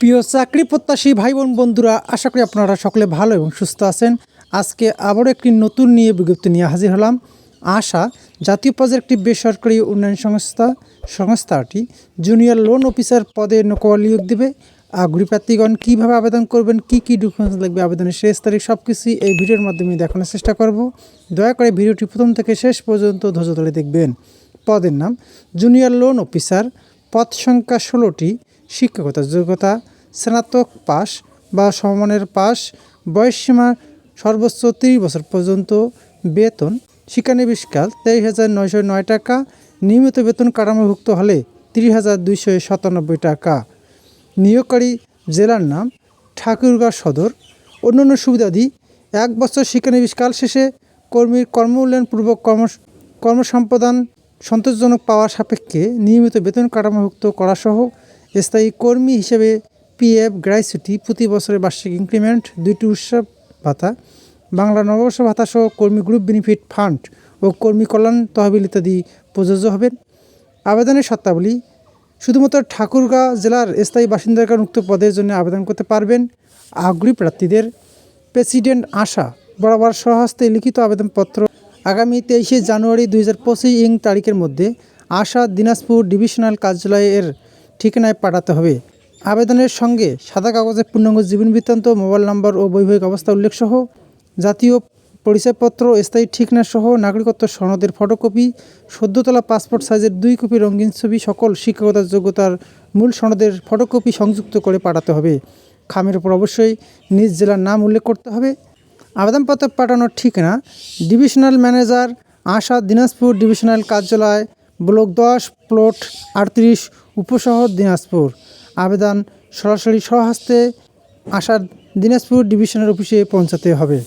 প্রিয় চাকরি প্রত্যাশী ভাই বোন বন্ধুরা, আশা করি আপনারা সকলে ভালো এবং সুস্থ আছেন। আজকে আবারও একটি নতুন নিয়ে বিজ্ঞপ্তি নিয়ে হাজির হলাম। আশা, জাতীয় পর্যায়ের একটি বেসরকারি উন্নয়ন সংস্থা, সংস্থাটি জুনিয়র লোন অফিসার পদে নকল নিয়োগ দেবে। আগ্রহী প্রার্থীগণ, কীভাবে আবেদন করবেন, কী কী ডকুমেন্টস লাগবে, আবেদনের শেষ তারিখ সব কিছুই এই ভিডিওর মাধ্যমে দেখানোর চেষ্টা করব। দয়া করে ভিডিওটি প্রথম থেকে শেষ পর্যন্ত ধৈর্য ধরে দেখবেন। পদের নাম, জুনিয়র লোন অফিসার, পদ সংখ্যা ষোলোটি শিক্ষকতার যোগ্যতা, স্নাতক পাস বা সমমানের পাস বয়সসীমা সর্বোচ্চ তিরিশ বছর পর্যন্ত বেতন শিক্ষানবিষ্কাল তেইশ হাজার নয়শো নয় টাকা, নিয়মিত বেতন কাঠামোভুক্ত হলে তিরিশ হাজার দুইশো সাতানব্বই টাকা। নিয়োগকারী জেলার নাম ঠাকুরগাঁও সদর। অন্যান্য সুবিধাদি, এক বছর শিক্ষানবিষ্কাল শেষে কর্মীর কর্মমূল্যায়নপূর্বক কর্ম কর্মসম্পাদন সন্তোষজনক পাওয়ার সাপেক্ষে নিয়মিত বেতন কাঠামোভুক্ত করাসহ স্থায়ী কর্মী হিসেবে পিএফ গ্র্যাচুইটি প্রতি বছরের বার্ষিক ইনক্রিমেন্ট, দুইটি উৎসব ভাতা, বাংলা নববর্ষ ভাতা সহ কর্মী গ্রুপ বেনিফিট ফান্ড ও কর্মী কল্যাণ তহবিল ইত্যাদি প্রযোজ্য হবেন। আবেদনের শর্তাবলী, শুধুমাত্র ঠাকুরগাঁও জেলার স্থায়ী বাসিন্দাগণ উক্ত পদের জন্য আবেদন করতে পারবেন। আগ্রহী প্রার্থীদের প্রেসিডেন্ট আশা বরাবর স্বহস্তে লিখিত আবেদনপত্র আগামী তেইশে জানুয়ারি দুই হাজার পঁচিশ ইং তারিখের মধ্যে আশা দিনাজপুর ডিভিশনাল কার্যালয়ের ঠিকানায় পাঠাতে হবে। আবেদনের সঙ্গে সাদা কাগজে পূর্ণাঙ্গ জীবন বৃত্তান্ত, মোবাইল নম্বর ও বৈবাহিক অবস্থা উল্লেখসহ জাতীয় পরিচয়পত্র, স্থায়ী ঠিকানা সহ নাগরিকত্ব সনদের ফটোকপি, সদ্যতলা পাসপোর্ট সাইজের দুই কপি রঙিন ছবি সকল শিক্ষকতার যোগ্যতার মূল সনদের ফটোকপি সংযুক্ত করে পাঠাতে হবে। খামের উপর অবশ্যই নিজ জেলার নাম উল্লেখ করতে হবে। আবেদনপত্র পাঠানোর ঠিকানা, ডিভিশনাল ম্যানেজার, আশা দিনাজপুর ডিভিশনাল কার্যালয় ব্লক দশ, প্লট আটত্রিশ, উপশহর দিনাজপুর। আবেদন সরাসরি স্বহস্তে আসার দিনাজপুর ডিভিশনের অফিসে পৌঁছাতে হবে।